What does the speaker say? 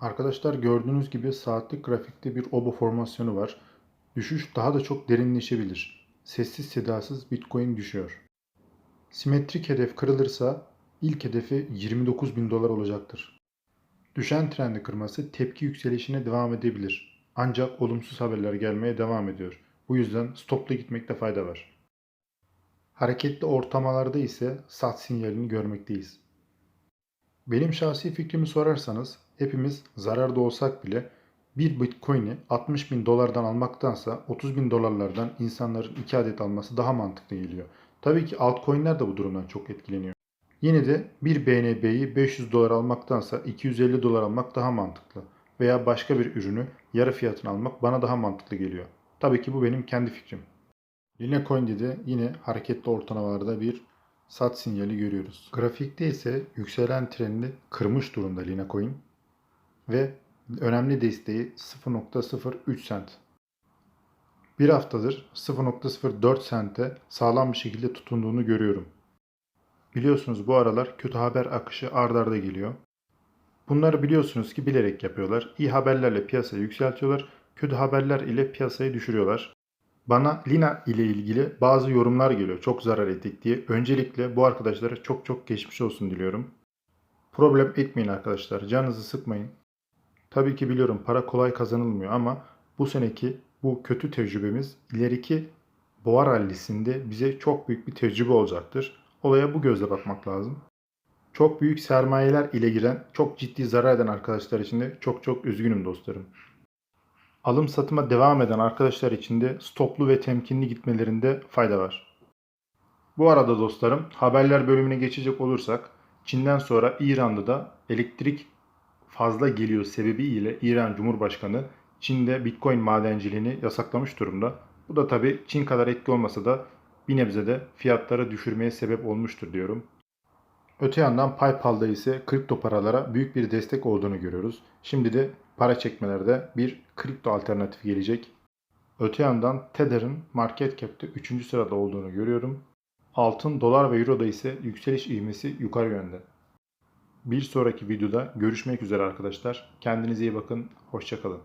Arkadaşlar gördüğünüz gibi saatlik grafikte bir obo formasyonu var. Düşüş daha da çok derinleşebilir. Sessiz sedasız Bitcoin düşüyor. Simetrik hedef kırılırsa ilk hedefi 29 bin dolar olacaktır. Düşen trendi kırması tepki yükselişine devam edebilir. Ancak olumsuz haberler gelmeye devam ediyor. Bu yüzden stopla gitmekte fayda var. Hareketli ortamalarda ise sat sinyalini görmekteyiz. Benim şahsi fikrimi sorarsanız hepimiz zararda olsak bile bir bitcoin'i 60 bin dolardan almaktansa 30 bin dolarlardan insanların 2 adet alması daha mantıklı geliyor. Tabii ki altcoin'ler de bu durumdan çok etkileniyor. Yine de bir BNB'yi 500 dolar almaktansa 250 dolar almak daha mantıklı. Veya başka bir ürünü yarı fiyatına almak bana daha mantıklı geliyor. Tabii ki bu benim kendi fikrim. Linecoin'de de yine hareketli ortalamalarda bir sat sinyali görüyoruz. Grafikte ise yükselen trendini kırmış durumda Linecoin ve önemli desteği 0.03 sent. Bir haftadır 0.04 sente sağlam bir şekilde tutunduğunu görüyorum. Biliyorsunuz bu aralar kötü haber akışı ard arda geliyor. Bunları biliyorsunuz ki bilerek yapıyorlar. İyi haberlerle piyasayı yükseltiyorlar. Kötü haberler ile piyasayı düşürüyorlar. Bana Lina ile ilgili bazı yorumlar geliyor. Çok zarar ettik diye. Öncelikle bu arkadaşlara çok çok geçmiş olsun diliyorum. Problem etmeyin arkadaşlar. Canınızı sıkmayın. Tabii ki biliyorum para kolay kazanılmıyor ama bu seneki bu kötü tecrübemiz ileriki boğa rallisinde bize çok büyük bir tecrübe olacaktır. Olaya bu gözle bakmak lazım. Çok büyük sermayeler ile giren, çok ciddi zarar eden arkadaşlar için de çok çok üzgünüm dostlarım. Alım satıma devam eden arkadaşlar için de stoplu ve temkinli gitmelerinde fayda var. Bu arada dostlarım haberler bölümüne geçecek olursak Çin'den sonra İran'da da elektrik fazla geliyor sebebiyle İran Cumhurbaşkanı Çin'de Bitcoin madenciliğini yasaklamış durumda. Bu da tabi Çin kadar etki olmasa da bir nebze de fiyatları düşürmeye sebep olmuştur diyorum. Öte yandan PayPal'da ise kripto paralara büyük bir destek olduğunu görüyoruz. Şimdi de para çekmelerde bir kripto alternatifi gelecek. Öte yandan Tether'ın market cap'te 3. sırada olduğunu görüyorum. Altın, dolar ve euroda ise yükseliş ivmesi yukarı yönde. Bir sonraki videoda görüşmek üzere arkadaşlar. Kendinize iyi bakın. Hoşçakalın.